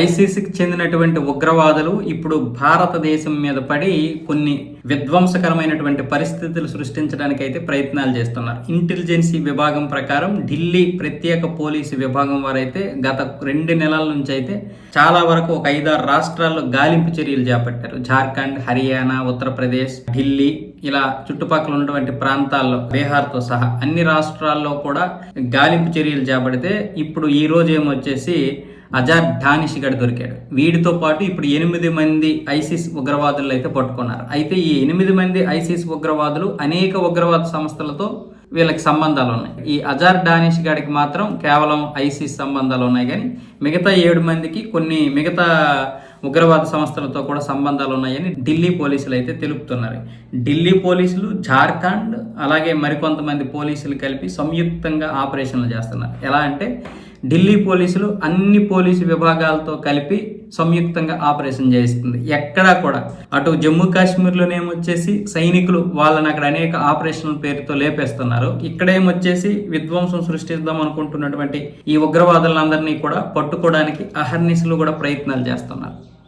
ఐసీసీకి చెందినటువంటి ఉగ్రవాదులు ఇప్పుడు భారతదేశం మీద పడి కొన్ని విధ్వంసకరమైనటువంటి పరిస్థితులు సృష్టించడానికి అయితే ప్రయత్నాలు చేస్తున్నారు. ఇంటెలిజెన్సీ విభాగం ప్రకారం ఢిల్లీ ప్రత్యేక పోలీసు విభాగం వారైతే గత రెండు నెలల నుంచి అయితే చాలా వరకు ఒక ఐదారు రాష్ట్రాల్లో గాలింపు చర్యలు చేపట్టారు. జార్ఖండ్ హర్యానా ఉత్తరప్రదేశ్ ఢిల్లీ ఇలా చుట్టుపక్కల ఉన్నటువంటి ప్రాంతాల్లో బీహార్తో సహా అన్ని రాష్ట్రాల్లో కూడా గాలింపు చర్యలు చేపడితే ఇప్పుడు ఈ రోజు ఏమొచ్చేసి అజార్ డానిష్ గడి దొరికాడు. వీడితో పాటు ఇప్పుడు ఎనిమిది మంది ఐసిస్ ఉగ్రవాదులు అయితే పట్టుకున్నారు. అయితే ఈ ఎనిమిది మంది ఐసిస్ ఉగ్రవాదులు అనేక ఉగ్రవాద సంస్థలతో వీళ్ళకి సంబంధాలు ఉన్నాయి. ఈ అజార్ డానిష్ గాడికి మాత్రం కేవలం ఐసిస్ సంబంధాలు ఉన్నాయి కానీ మిగతా ఏడు మందికి కొన్ని మిగతా ఉగ్రవాద సంస్థలతో కూడా సంబంధాలు ఉన్నాయని ఢిల్లీ పోలీసులు అయితే తెలుపుతున్నారు. ఢిల్లీ పోలీసులు జార్ఖండ్ అలాగే మరికొంతమంది పోలీసులు కలిపి సంయుక్తంగా ఆపరేషన్లు చేస్తున్నారు. ఎలా అంటే ఢిల్లీ పోలీసులు అన్ని పోలీసు విభాగాలతో కలిపి సంయుక్తంగా ఆపరేషన్ చేస్తుంది ఎక్కడా కూడా. అటు జమ్మూ కాశ్మీర్లోనేమొచ్చేసి సైనికులు వాళ్ళని అక్కడ అనేక ఆపరేషన్ల పేరుతో లేపేస్తున్నారు. ఇక్కడేమొచ్చేసి విధ్వంసం సృష్టిద్దాం అనుకుంటున్నటువంటి ఈ ఉగ్రవాదులందరినీ కూడా పట్టుకోవడానికి అహర్నిశలు కూడా ప్రయత్నాలు చేస్తున్నారు.